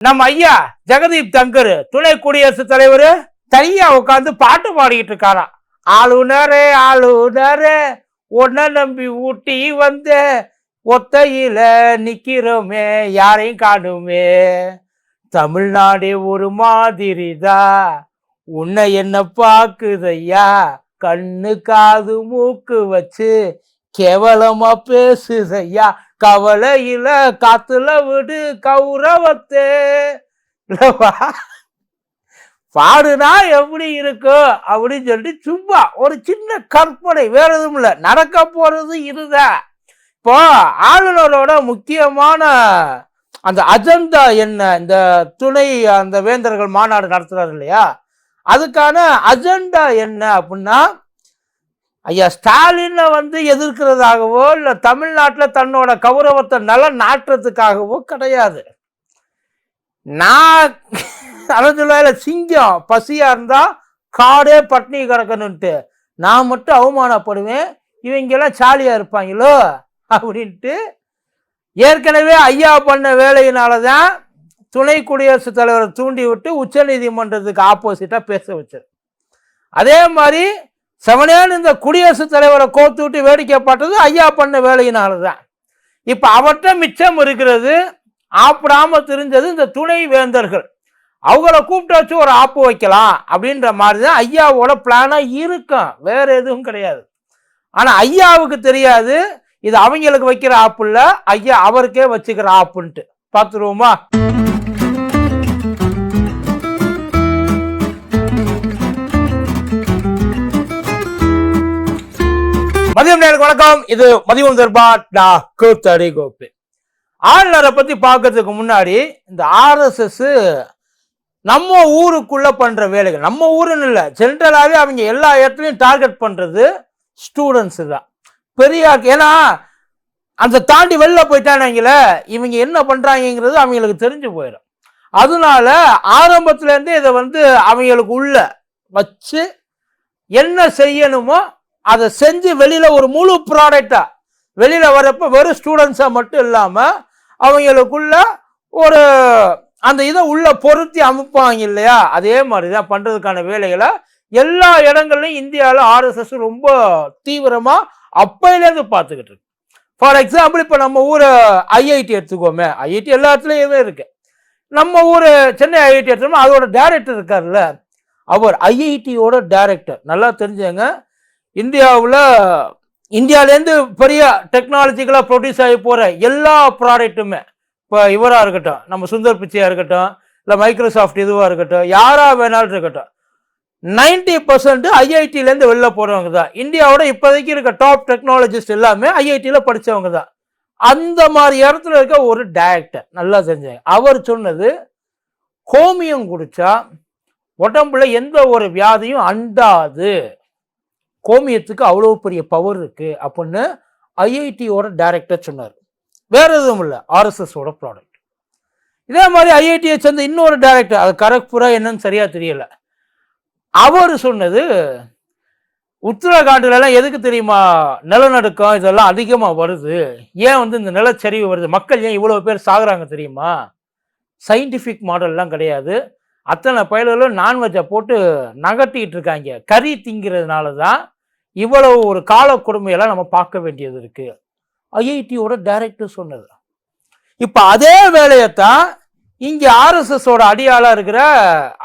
நம்ம ஐயா ஜெகதீப் தங்கர் துணை குடியரசுத் தலைவர் தனியா உட்காந்து பாட்டு பாடிக்கிட்டு இருக்காரா? ஆளுநரே ஆளுநரே உன்னை நம்பி ஊட்டி வந்த ஒத்தையில நிக்கிறோமே யாரையும் காணுமே. தமிழ்நாடே ஒரு மாதிரிதா உன்னை என்ன பாக்குதையா கண்ணு காது மூக்கு வச்சு கேவலமா பேசுதையா கவலையில காத்துல விடு கௌரவத்தே. இல்லவா? பாடுனா எப்படி இருக்கும் அப்படின்னு சொல்லிட்டு சும்மா ஒரு சின்ன கற்பனை வேற எதுவும் இல்லை. நடக்க போறது இதுதான். இப்போ ஆளுநரோட முக்கியமான அந்த அஜெண்டா என்ன? இந்த துணை அந்த வேந்தர்கள் மாநாடு நடத்துறாரு இல்லையா? அதுக்கான அஜெண்டா என்ன அப்படின்னா ஐயா ஸ்டாலினை வந்து எதிர்க்கிறதாகவோ இல்லை தமிழ்நாட்டில் தன்னோட கௌரவத்தை நல நாட்டுறதுக்காகவோ கிடையாது. நான் அதான் சிங்கம் பசியாக இருந்தால் காடே பட்னி கிடக்கணுன்ட்டு நான் மட்டும் அவமானப்படுவேன். இவங்கெல்லாம் சாலியாக இருப்பாங்களோ? அப்படின்ட்டு ஏற்கனவே ஐயா பண்ண வேலையினால தான் துணை குடியரசுத் தலைவரை தூண்டி விட்டு உச்சநீதிமன்றத்துக்கு ஆப்போசிட்டாக பேச வச்சது அதே மாதிரி செவனேன்னு இந்த குடியரசுத் தலைவரை கோத்து விட்டு வேடிக்கை பார்த்தது ஐயா பண்ண வேலையினால தான் இப்போ அவர்கிட்ட மிச்சம் இருக்கிறது ஆப்பிடாம தெரிஞ்சது இந்த துணை வேந்தர்கள். அவங்கள கூப்பிட்டு வச்சு ஒரு ஆப்பு வைக்கலாம் அப்படின்ற மாதிரி தான் ஐயாவோட பிளானாக இருக்கும். வேற எதுவும் கிடையாது. ஆனால் ஐயாவுக்கு தெரியாது இது அவங்களுக்கு வைக்கிற ஆப்பு இல்லை ஐயா அவருக்கே வச்சுக்கிற ஆப்புன்ட்டு. பார்த்துருவோமா? மதியம் நேருக்கு வணக்கம். இது மதியம் தர்பா நான் கூத்தடி கோப்பி. ஆளுநரை பத்தி பார்க்கறதுக்கு முன்னாடி இந்த ஆர்எஸ்எஸ் நம்ம ஊருக்குள்ள பண்ற வேலைகள் நம்ம ஊருன்னு இல்லை ஜென்ரலாகவே அவங்க எல்லா இடத்துலையும் டார்கெட் பண்றது ஸ்டூடெண்ட்ஸ் தான். பெரிய ஏன்னா அந்த தாண்டி வெளில போயிட்டானுங்களே இவங்க என்ன பண்றாங்கங்கிறது அவங்களுக்கு தெரிஞ்சு போயிடும். அதனால ஆரம்பத்துலேருந்தே இதை வந்து அவங்களுக்கு உள்ள வச்சு என்ன செய்யணுமோ அதை செஞ்சு வெளியில் ஒரு முழு ப்ராடக்டா வெளியில் வரப்ப வெறும் ஸ்டூடெண்ட்ஸாக மட்டும் இல்லாமல் அவங்களுக்குள்ள ஒரு அந்த இதை உள்ள பொருத்தி அமைப்பாங்க இல்லையா? அதே மாதிரி தான் பண்ணுறதுக்கான வேலைகளை எல்லா இடங்கள்லையும் இந்தியாவில் ஆர்எஸ்எஸ் ரொம்ப தீவிரமாக அப்பையிலேருந்து பார்த்துக்கிட்டு இருக்கு. ஃபார் எக்ஸாம்பிள் இப்போ நம்ம ஊர் ஐஐடி எடுத்துக்கோமே. ஐஐடி எல்லா இடத்துலையுமே இருக்கு. நம்ம ஊர் சென்னை ஐஐடி எடுத்தோம்னா அதோட டேரக்டர் இருக்கார்ல. அவர் ஐஐடியோட டேரக்டர் நல்லா தெரிஞ்சவங்க. இந்தியாவில் இந்தியாவிலேருந்து பெரிய டெக்னாலஜிக்கலாக ப்ரொடியூஸ் ஆகி போகிற எல்லா ப்ராடக்ட்டுமே இப்போ இவராக இருக்கட்டும் நம்ம சுந்தர் பிச்சையாக இருக்கட்டும் இல்லை மைக்ரோசாஃப்ட் இதுவாக இருக்கட்டும் யாராக வேணாலும் இருக்கட்டும் நைன்டி பர்சன்ட் ஐஐடியிலேருந்து வெளில போகிறவங்க தான். இந்தியாவோட இப்போதைக்கு இருக்க டாப் டெக்னாலஜிஸ்ட் எல்லாமே ஐஐடியில் படித்தவங்க தான். அந்த மாதிரி இடத்துல இருக்க ஒரு டேரக்டர் நல்லா செஞ்சாங்க அவர் சொன்னது கோமியம் குடித்தா உடம்புல எந்த ஒரு வியாதியும் அண்டாது. கோமியத்துக்கு அவ்வளோ பெரிய பவர் இருக்குது அப்படின்னு ஐஐடியோட டைரக்டர் சொன்னார். வேற எதுவும் இல்லை. ஆர்எஸ்எஸோட ப்ராடக்ட் இதே மாதிரி ஐஐடியை சேர்ந்த இன்னொரு டைரக்டர் அது கரக்புரா என்னன்னு சரியாக தெரியலை. அவர் சொன்னது உத்தரகாண்டில் எதுக்கு தெரியுமா? நிலநடுக்கம் இதெல்லாம் அதிகமாக வருது. ஏன் வந்து இந்த நிலச்சரிவு வருது? மக்கள் ஏன் இவ்வளோ பேர் சாகுறாங்க தெரியுமா? சயின்டிஃபிக் மாடல்லாம் கிடையாது. அத்தனை பயல்களும் நான்வெஜ்ஜை போட்டு நகர்த்திக்கிட்டு இருக்காங்க. கறி திங்கிறதுனால தான் இவ்வளவு ஒரு கால கொடுமையெல்லாம் நம்ம பார்க்க வேண்டியது இருக்குது ஐஐடியோட டைரக்டர் சொன்னது. இப்போ அதே வேலையை தான் இங்கே ஆர்எஸ்எஸோட அடியாளாக இருக்கிற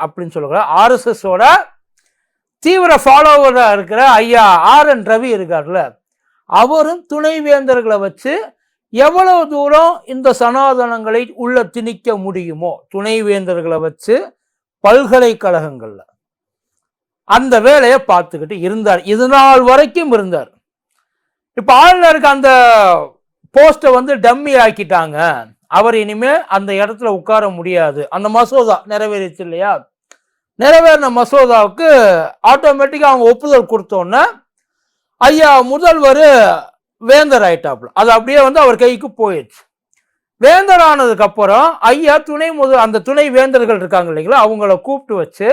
அப்படின்னு சொல்லுகிற ஆர்எஸ்எஸோட தீவிர ஃபாலோவராக இருக்கிற ஐயா ஆர் என் ரவி இருக்கார்ல. அவரும் துணைவேந்தர்களை வச்சு எவ்வளவு தூரம் இந்த சனாதனங்களை உள்ள திணிக்க முடியுமோ துணைவேந்தர்களை வச்சு பல்கலைக்கழகங்கள்ல. அந்த வேலையை பார்த்துக்கிட்டு இருந்தார். இது நாள் வரைக்கும் இருந்தார். இப்போ ஆளுநருக்கு அந்த போஸ்ட்டை வந்து டம்மி ஆக்கிட்டாங்க. அவர் இனிமே அந்த இடத்துல உட்கார முடியாது. அந்த மசோதா நிறைவேறிச்சு இல்லையா? நிறைவேறின மசோதாவுக்கு ஆட்டோமேட்டிக்காக அவங்க ஒப்புதல் கொடுத்தோன்னே ஐயா முதல்வர் வேந்தர் ஆயிட்டாப்புல. அது அப்படியே வந்து அவர் கைக்கு போயிடுச்சு. வேந்தரானதுக்கு அப்புறம் ஐயா துணை முதல் அந்த துணை வேந்தர்கள் இருக்காங்க இல்லைங்களா அவங்கள கூப்பிட்டு வச்சு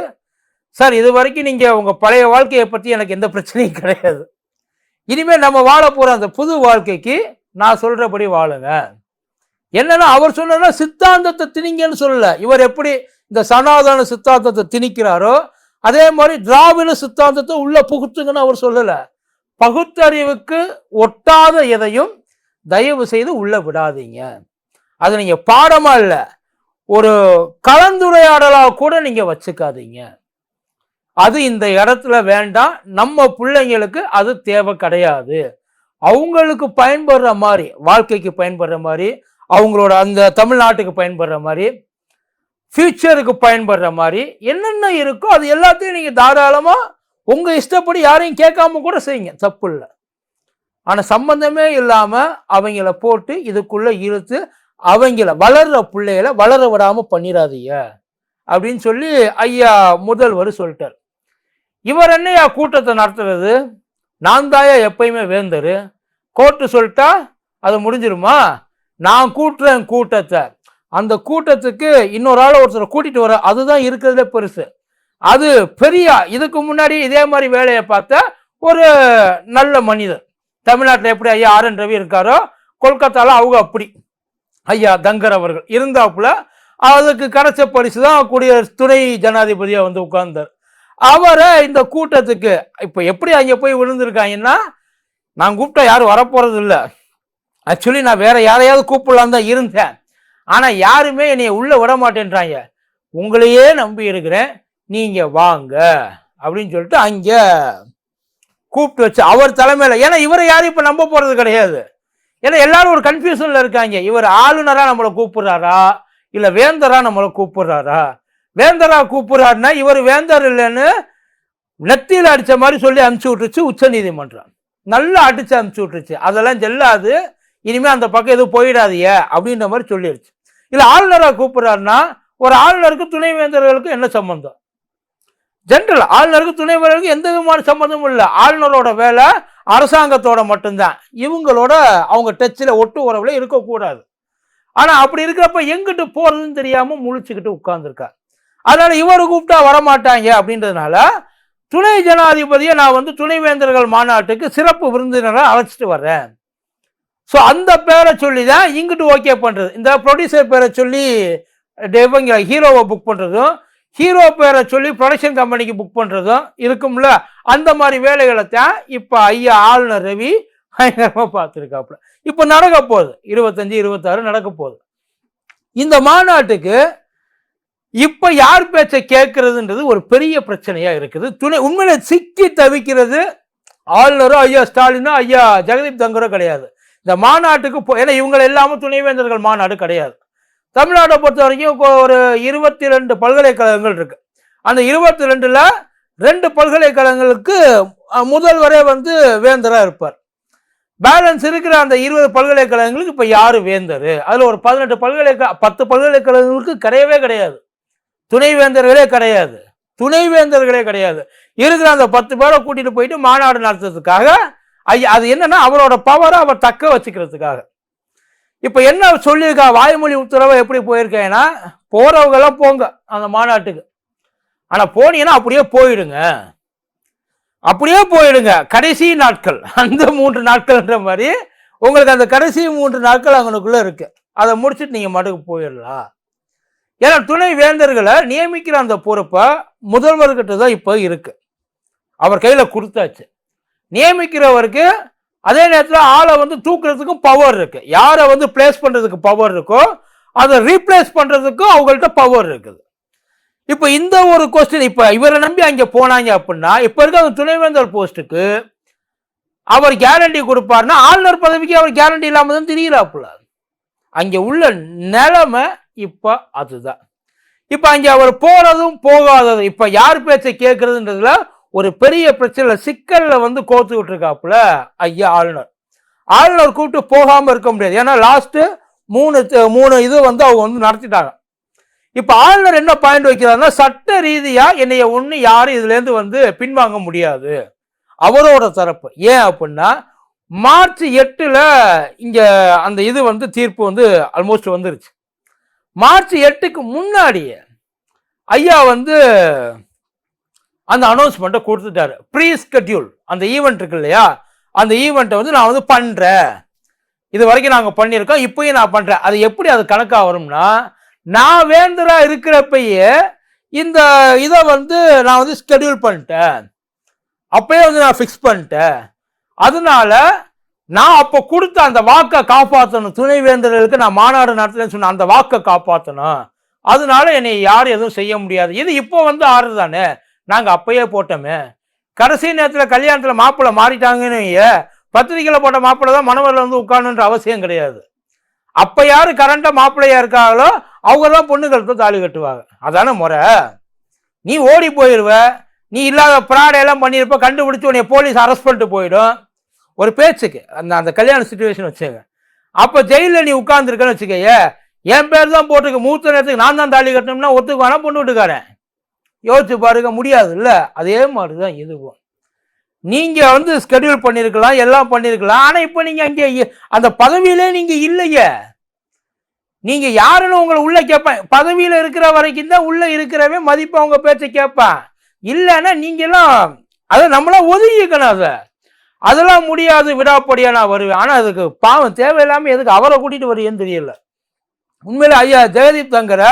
சார் இது வரைக்கும் நீங்க உங்க பழைய வாழ்க்கையை பற்றி எனக்கு எந்த பிரச்சனையும் கிடையாது. இனிமேல் நம்ம வாழ போகிற அந்த புது வாழ்க்கைக்கு நான் சொல்றபடி வாழுங்க. என்னன்னா அவர் சொன்னா சித்தாந்தத்தை திணிங்கன்னு சொல்லல. இவர் எப்படி இந்த சனாதன சித்தாந்தத்தை திணிக்கிறாரோ அதே மாதிரி திராவிட சித்தாந்தத்தை உள்ள புகுத்துங்கன்னு அவர் சொல்லல. பகுத்தறிவுக்கு ஒட்டாத எதையும் தயவு செய்து உள்ள விடாதீங்க. அது நீங்க பாடமா இல்ல. ஒரு கலந்துரையாடலா கூட நீங்க வச்சுக்காதீங்க. அது இந்த இடத்துல வேண்டாம் நம்ம பிள்ளைங்களுக்கு அது தேவை கிடையாது. அவங்களுக்கு பயன்படுற மாதிரி வாழ்க்கைக்கு பயன்படுற மாதிரி அவங்களோட அந்த தமிழ்நாட்டுக்கு பயன்படுற மாதிரி ஃப்யூச்சருக்கு பயன்படுற மாதிரி என்னென்ன இருக்கோ அது எல்லாத்தையும் நீங்கள் தாராளமாக உங்கள் இஷ்டப்படி யாரையும் கேட்காம கூட செய்யுங்க. தப்பு இல்லை. ஆனால் சம்பந்தமே இல்லாமல் அவங்கள போட்டு இதுக்குள்ளே இழுத்து அவங்கள வளர்ற பிள்ளைகளை வளர விடாமல் பண்ணிடாதீங்க அப்படின்னு சொல்லி ஐயா முதல்வர் சொல்லிட்டார். இவர் என்னையா கூட்டத்தை நடத்துறது? நான் தாயா எப்பயுமே வேந்தர். கோர்ட்டு சொல்லிட்டா அது முடிஞ்சிருமா? நான் கூட்டுறேன் கூட்டத்தை. அந்த கூட்டத்துக்கு இன்னொரு ஆள் ஒருத்தரை கூட்டிட்டு வர அதுதான் இருக்கிறதுல பெருசு. அது பெரிய இதுக்கு முன்னாடி இதே மாதிரி வேலையை பார்த்த ஒரு நல்ல மனிதர். தமிழ்நாட்டில் எப்படி ஐயா ஆர் என் ரவி இருக்காரோ கொல்கத்தால அவங்க அப்படி. ஐயா தங்கர் அவர்கள் இருந்தாப்புல அதுக்கு கடைச்ச பரிசு தான் குடியரசு துணை ஜனாதிபதியாக வந்து உட்கார்ந்தார். அவரை இந்த கூட்டத்துக்கு இப்போ எப்படி அங்கே போய் விழுந்திருக்காங்கன்னா நான் கூப்பிட்டா யாரும் வரப்போகிறது இல்லை ஆக்சுவலி நான் வேற யாரையாவது கூப்பிடலாம் தான் இருந்தேன். ஆனால் யாருமே என்னையை உள்ளே விட மாட்டேன்றாங்க. உங்களையே நம்பி இருக்கிறேன். நீங்கள் வாங்க அப்படின்னு சொல்லிட்டு அங்கே கூப்பிட்டு வச்சு அவர் தலைமையில் ஏன்னா இவரை யாரும் இப்போ நம்ப போகிறது கிடையாது. ஏன்னா எல்லாரும் ஒரு கன்ஃபியூஷனில் இருக்காங்க. இவர் ஆளுநராக நம்மளை கூப்பிடுறாரா? இல்லை வேந்தரா நம்மளை கூப்பிடுறாரா? வேந்தரா கூப்பிடுறாருன்னா இவர் வேந்தர் இல்லைன்னு நெத்தியில் அடித்த மாதிரி சொல்லி அனுப்பிச்சி விட்டுருச்சு உச்ச நீதிமன்றம். நல்லா அடிச்சு அனுப்பிச்சி விட்டுருச்சு. அதெல்லாம் செல்லாது. இனிமேல் அந்த பக்கம் எதுவும் போயிடாதீங்க அப்படின்ற மாதிரி சொல்லிடுச்சு இல்லை ஆளுநராக கூப்பிடுறாருன்னா ஒரு ஆளுநருக்கு துணைவேந்தர்களுக்கு என்ன சம்பந்தம்? ஜென்ரல் ஆளுநருக்கு துணைவேந்தருக்கு எந்த விதமான சம்மந்தமும் இல்லை. ஆளுநரோட வேலை அரசாங்கத்தோட மட்டும்தான். இவங்களோட அவங்க டச்சில் ஒட்டு உறவில் இருக்கக்கூடாது. ஆனால் அப்படி இருக்கிறப்ப எங்கிட்டு போகிறதுன்னு தெரியாமல் முழிச்சுக்கிட்டு உட்காந்துருக்கார் அதனால் இவர் கூப்பிட்டா வரமாட்டாங்க அப்படின்றதுனால துணை ஜனாதிபதியை நான் வந்து துணைவேந்தர்கள் மாநாட்டுக்கு சிறப்பு விருந்தினரை அழைச்சிட்டு வர்றேன். ஸோ அந்த பேரை சொல்லி தான் இங்கிட்டு ஓகே பண்ணுறது இந்த ப்ரொடியூசர் பேரை சொல்லி இவங்க ஹீரோவை புக் பண்ணுறதும் ஹீரோ பேரை சொல்லி ப்ரொடக்ஷன் கம்பெனிக்கு புக் பண்ணுறதும் இருக்கும்ல. அந்த மாதிரி வேலைகளை தான் இப்போ ஐயா ஆளுநர் ரவி பயங்கரமாக பார்த்துருக்காப்புல. இப்போ நடக்க போகுது. இருபத்தஞ்சி இருபத்தாறு நடக்க போகுது. இந்த மாநாட்டுக்கு இப்போ யார் பேச்சை கேட்கறதுன்றது ஒரு பெரிய பிரச்சனையாக இருக்குது. துணை உண்மையில சிக்கி தவிக்கிறது ஆளுநரும் ஐயா ஸ்டாலினோ ஐயா ஜெகதீப் தங்கரோ கிடையாது. இந்த மாநாட்டுக்கு போ ஏன்னா இவங்க எல்லாமே துணைவேந்தர்கள் மாநாடு கிடையாது. தமிழ்நாட்டை பொறுத்த வரைக்கும் ஒரு இருபத்தி ரெண்டு பல்கலைக்கழகங்கள் இருக்கு. அந்த இருபத்தி ரெண்டுல ரெண்டு பல்கலைக்கழகங்களுக்கு முதல்வரே வந்து வேந்தராக இருப்பார். பேலன்ஸ் இருக்கிற அந்த இருபது பல்கலைக்கழகங்களுக்கு இப்போ யார் வேந்தர்? அதில் ஒரு பதினெட்டு பல்கலைக்கழக பத்து பல்கலைக்கழகங்களுக்கு கிடையவே கிடையாது. துணைவேந்தர்களே கிடையாது. துணைவேந்தர்களே கிடையாது. இருக்கிற அந்த பத்து பேரை கூட்டிகிட்டு போயிட்டு மாநாடு நடத்துறதுக்காக ஐயா அது என்னன்னா அவரோட பவரை அவர் தக்க வச்சுக்கிறதுக்காக. இப்போ என்ன சொல்லியிருக்கா? வாய்மொழி உத்தரவு எப்படி போயிருக்கேன்னா போகிறவங்களாம் போங்க அந்த மாநாட்டுக்கு. ஆனால் போனீங்கன்னா அப்படியே போயிடுங்க. அப்படியே போயிடுங்க. கடைசி நாட்கள். அந்த மூன்று நாட்கள்ன்ற மாதிரி உங்களுக்கு அந்த கடைசி மூன்று நாட்கள் அவங்களுக்குள்ளே இருக்கு. அதை முடிச்சுட்டு நீங்கள் மட்டுக்கு போயிடலாம். ஏன்னா துணை வேந்தர்களை நியமிக்கிற அந்த பொறுப்பை முதல்வர்கிட்ட தான் இப்போ இருக்கு. அவர் கையில் கொடுத்தாச்சு. நியமிக்கிறவருக்கு அதே நேரத்தில் ஆளை வந்து தூக்குறதுக்கும் பவர் இருக்கு. யாரை வந்து பிளேஸ் பண்ணுறதுக்கு பவர் இருக்கோ அதை ரீப்ளேஸ் பண்ணுறதுக்கும் அவங்கள்ட்ட பவர் இருக்குது. இப்போ இந்த ஒரு கொஸ்டின் இப்போ இவரை நம்பி அங்கே போனாங்க அப்படின்னா இப்போ இருக்க அந்த துணைவேந்தர் போஸ்ட்டுக்கு அவர் கேரண்டி கொடுப்பாருன்னா ஆளுநர் பதவிக்கு அவர் கேரண்டி இல்லாமல் தான் தெரியலாப்புல அங்கே உள்ள நிலைமை இப்போ அதுதான். இப்போ அங்கே அவர் போகிறதும் போகாததும் இப்போ யார் பேச்சை கேட்குறதுன்றதுல ஒரு பெரிய பிரச்சனை சிக்கலில் வந்து கோத்து விட்டுருக்காப்புல ஐயா ஆளுநர். ஆளுநர் கூப்பிட்டு போகாமல் இருக்க முடியாது. ஏன்னா லாஸ்ட்டு மூணு மூணு இது வந்து அவங்க வந்து நடத்திட்டாங்க. இப்போ ஆளுநர் என்ன பாயிண்ட் வைக்கிறாருன்னா சட்ட ரீதியாக என்னைய ஒன்று யாரும் இதுலேருந்து வந்து பின்வாங்க முடியாது. அவரோட தரப்பு. ஏன் அப்படின்னா மார்ச் எட்டில் இங்கே அந்த இது வந்து தீர்ப்பு வந்து ஆல்மோஸ்ட் வந்துருச்சு. மார்ச் எட்டுக்கு முன்னாடியே ஐயா வந்து அந்த அனௌன்ஸ்மெண்ட்டை கொடுத்துட்டாரு. ப்ரீ ஸ்கெட்யூல் அந்த ஈவெண்ட் இருக்கு இல்லையா? அந்த ஈவெண்ட்டை வந்து நான் வந்து பண்ணுறேன் இது வரைக்கும் நாங்கள் பண்ணியிருக்கோம். இப்போயும் நான் பண்ணுறேன் அது எப்படி அது கணக்காக வரும்னா நான் வேந்தரா இருக்கிறப்பயே இந்த இதை வந்து நான் வந்து ஸ்கெடியூல் பண்ணிட்டேன். அப்பயே வந்து நான் ஃபிக்ஸ் பண்ணிட்டேன். அதனால நான் அப்போ கொடுத்த அந்த வாக்கை காப்பாற்றணும் துணைவேந்தர்களுக்கு நான் மாநாடு நடத்துறேன்னு சொன்ன அந்த வாக்கை காப்பாற்றணும் அதனால என்னை யாரும் எதுவும் செய்ய முடியாது. இது இப்போ வந்து ஆறு தானே நாங்கள் அப்பயே போட்டோமே. கடைசி நேரத்தில் கல்யாணத்தில் மாப்பிள்ளை மாறிட்டாங்கன்னு வைங்க, போட்ட மாப்பிள்ளை தான் மணவரில் வந்து உட்காணுன்ற அவசியம் கிடையாது. அப்போ யார் கரண்டாக மாப்பிள்ளையாக இருக்காங்களோ அவங்க தான் பொண்ணுகளுக்கு தாலி கட்டுவாங்க. அதானே முறை. நீ ஓடி போயிடுவ நீ இல்லாத பிராடையெல்லாம் பண்ணியிருப்ப கண்டுபிடிச்சி உன்னை போலீஸ் அரெஸ்ட் பண்ணிட்டு போயிடும். ஒரு பேச்சுக்கு அந்த அந்த கல்யாண சுச்சுவேஷன் வச்சுங்க அப்போ ஜெயிலில் நீ உட்காந்துருக்கன்னு வச்சுக்கயே. என் பேர் தான் போட்டிருக்கு. மூத்த நேரத்துக்கு நான் தான் தாலி கட்டணும்னா ஒத்துக்கு வேணால் பொண்ணு விட்டுக்காரன்? யோசிச்சு பாருங்க முடியாது இல்லை அதே மாதிரி தான் இதுவும். நீங்கள் வந்து ஸ்கெடியூல் பண்ணியிருக்கலாம் எல்லாம் பண்ணியிருக்கலாம் ஆனால் இப்போ நீங்கள் அங்கே அந்த பதவியிலே நீங்கள் இல்லையே. நீங்கள் யாருன்னு உங்களை உள்ளே கேட்பேன் பதவியில் இருக்கிற வரைக்கும் தான் உள்ளே இருக்கிறவே மதிப்பு அவங்க பேச்சை கேட்பேன். இல்லைன்னா நீங்களாம் அதை நம்மளாம் ஒதுங்கிக்கணும் அதை. அதெல்லாம் முடியாது விடாப்படியாக நான் வருவேன். ஆனால் அதுக்கு பாவம் தேவையில்லாமல் எதுக்கு அவரை கூட்டிகிட்டு வருவேன்னு தெரியல. உண்மையில் ஐயா ஜெகதீப் தங்கரை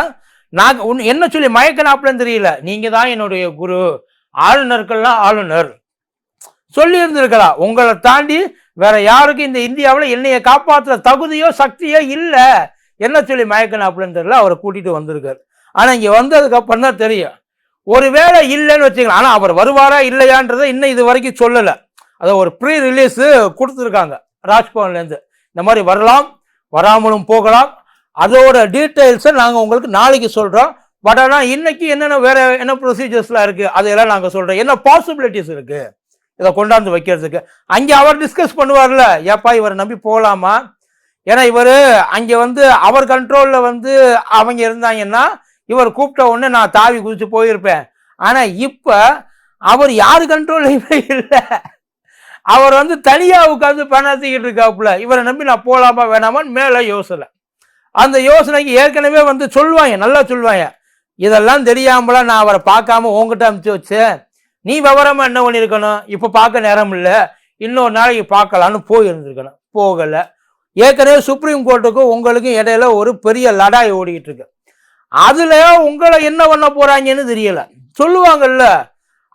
நான் உன் என்ன சொல்லி மயக்கனாப்புலன்னு தெரியல. நீங்கள் தான் என்னுடைய குரு. ஆளுநர்கள்லாம் ஆளுநர். சொல்லி இருந்திருக்கலாம் உங்களை தாண்டி வேற யாருக்கும் இந்த இந்தியாவில் என்னைய காப்பாற்றுற தகுதியோ சக்தியோ இல்லை. என்ன சொல்லி மயக்கனாப்புலன்னு தெரியல. அவரை கூட்டிட்டு வந்திருக்காரு. ஆனால் இங்கே வந்ததுக்கு அப்புறம் தான் தெரியும். ஒருவேளை இல்லைன்னு வச்சுக்கலாம் ஆனால் அவர் வருவாரா இல்லையான்றதை இன்னும் இது வரைக்கும் சொல்லலை. அதை ஒரு ப்ரீ ரிலீஸு கொடுத்துருக்காங்க ராஜ்பவன்லேருந்து இந்த மாதிரி வரலாம். வராமலும் போகலாம். அதோட டீட்டெயில்ஸை நாங்கள் உங்களுக்கு நாளைக்கு சொல்கிறோம் பட் ஆனால் இன்னைக்கு என்னென்ன வேற என்ன ப்ரொசீஜர்ஸ்லாம் இருக்குது அதையெல்லாம் நாங்கள் சொல்கிறோம் என்ன பாசிபிலிட்டிஸ் இருக்குது இதை கொண்டாந்து வைக்கிறதுக்கு. அங்கே அவர் டிஸ்கஸ் பண்ணுவார்ல ஏப்பா இவரை நம்பி போகலாமா ஏன்னா இவர் அங்கே வந்து அவர் கண்ட்ரோலில் வந்து அவங்க இருந்தாங்கன்னா இவர் கூப்பிட்ட உடனே நான் தாவி குதித்து போயிருப்பேன். ஆனால் இப்போ அவர் யார் கண்ட்ரோல்லையுமே இல்லை. அவர் வந்து தனியாக உட்காந்து பணத்திக்கிட்டு இருக்காப்புல. இவரை நம்பி நான் போகலாமா வேணாமான்னு மேலே யோசனை. அந்த யோசனைக்கு ஏற்கனவே வந்து சொல்லுவாங்க நல்லா சொல்லுவாங்க இதெல்லாம் தெரியாமலாம் நான் அவரை பார்க்காம உங்ககிட்ட அமுச்சு வச்சேன். நீ விவரமா என்ன பண்ணியிருக்கணும் இப்போ பார்க்க நேரம் இல்லை. இன்னொரு நாளைக்கு பார்க்கலான்னு போயிருந்துருக்கணும். போகலை. ஏற்கனவே சுப்ரீம் கோர்ட்டுக்கும் உங்களுக்கும் இடையில ஒரு பெரிய லடாய் ஓடிக்கிட்டு இருக்கு அதில் உங்களை என்ன பண்ண போகிறாங்கன்னு தெரியலை. சொல்லுவாங்கல்ல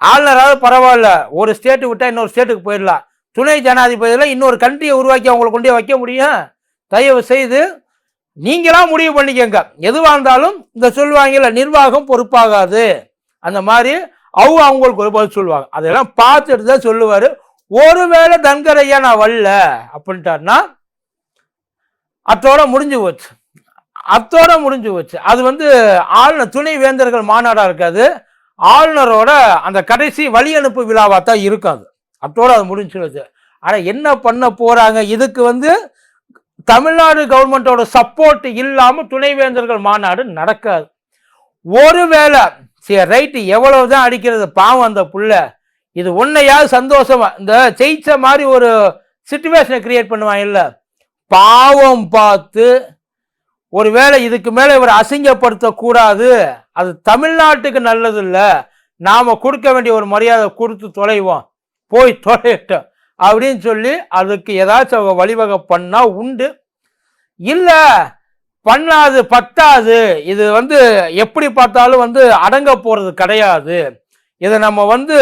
ஆளுநராவது பரவாயில்ல. ஒரு ஸ்டேட்டு விட்டால் இன்னொரு ஸ்டேட்டுக்கு போயிடலாம். துணை ஜனாதிபதியில் இன்னொரு கண்ட்ரியை உருவாக்கி அவங்களை கொண்டே வைக்க முடியும்? தயவு செய்து நீங்களா முடிவு பண்ணிக்கங்க. எதுவாக இருந்தாலும் இந்த சொல்லுவாங்கல்ல நிர்வாகம் பொறுப்பாகாது. அந்த மாதிரி அவங்க அவங்களுக்கு ஒரு பதில் சொல்லுவாங்க. அதெல்லாம் பார்த்துட்டு தான் சொல்லுவார். ஒருவேளை தன்கரையா நான் வரல அப்படின்ட்டாருன்னா அத்தோட முடிஞ்சு போச்சு. அத்தோட முடிஞ்சு போச்சு. அது வந்து ஆளுநர் துணை வேந்தர்கள் மாநாடாக இருக்காது. ஆளுநரோட அந்த கடைசி வழி அனுப்பு விழாவாக தான் இருக்கும் அது. அத்தோட அது முடிஞ்சிருச்சு. ஆனால் என்ன பண்ண போறாங்க? இதுக்கு வந்து தமிழ்நாடு கவர்மெண்ட்டோட சப்போர்ட் இல்லாமல் துணைவேந்தர்கள் மாநாடு நடக்காது. ஒருவேளை சரி ரைட்டு எவ்வளவு தான் அடிக்கிறது? பாவம் அந்த புள்ள. இது உன்னையாவது சந்தோஷமா இந்த ஜெயிச்ச மாதிரி ஒரு சுச்சுவேஷனை கிரியேட் பண்ணுவான் இல்லை. பாவம் பார்த்து ஒருவேளை இதுக்கு மேலே இவர் அசிங்கப்படுத்தக்கூடாது அது தமிழ்நாட்டுக்கு நல்லது இல்லை நாம் கொடுக்க வேண்டிய ஒரு மரியாதை கொடுத்து தொலைவோம். போய் தொலையட்டும். அப்படின்னு சொல்லி அதுக்கு ஏதாச்சும் அவங்க வழிவகை பண்ணா உண்டு. இல்லை பண்ணாது பத்தாது இது வந்து எப்படி பார்த்தாலும் வந்து அடங்க போகிறது கிடையாது. இதை நம்ம வந்து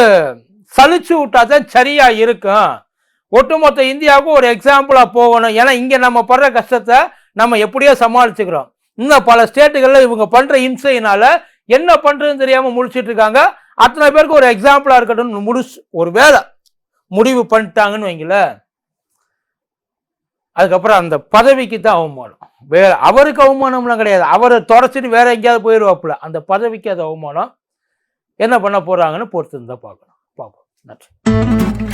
சலிச்சு விட்டா தான் சரியாக இருக்கும். ஒட்டுமொத்த இந்தியாவுக்கும் ஒரு எக்ஸாம்பிளாக போகணும். ஏன்னா இங்கே நம்ம படுற கஷ்டத்தை நம்ம எப்படியோ சமாளிச்சுக்கிறோம். இன்னும் பல ஸ்டேட்டுகளில் இவங்க பண்ணுற இம்சையினால என்ன பண்ணுறதுன்னு தெரியாமல் முழிச்சிட்டு இருக்காங்க. அத்தனை பேருக்கு ஒரு எக்ஸாம்பிளாக இருக்கட்டும் முடிச்சு ஒரு வேலை. முடிவு பண்ணிட்டாங்கன்னு வைங்களேன் அதுக்கப்புறம் அந்த பதவிக்கு தான் அவமானம். வேற அவருக்கு அவமானம்லாம் கிடையாது. அவரை தொடச்சிட்டு வேற எங்கேயாவது போயிடுவாப்புல அந்த பதவிக்கு அது அவமானம். என்ன பண்ண போறாங்கன்னு பொறுத்து இருந்தால் பார்க்கணும். பார்ப்போம். நன்றி.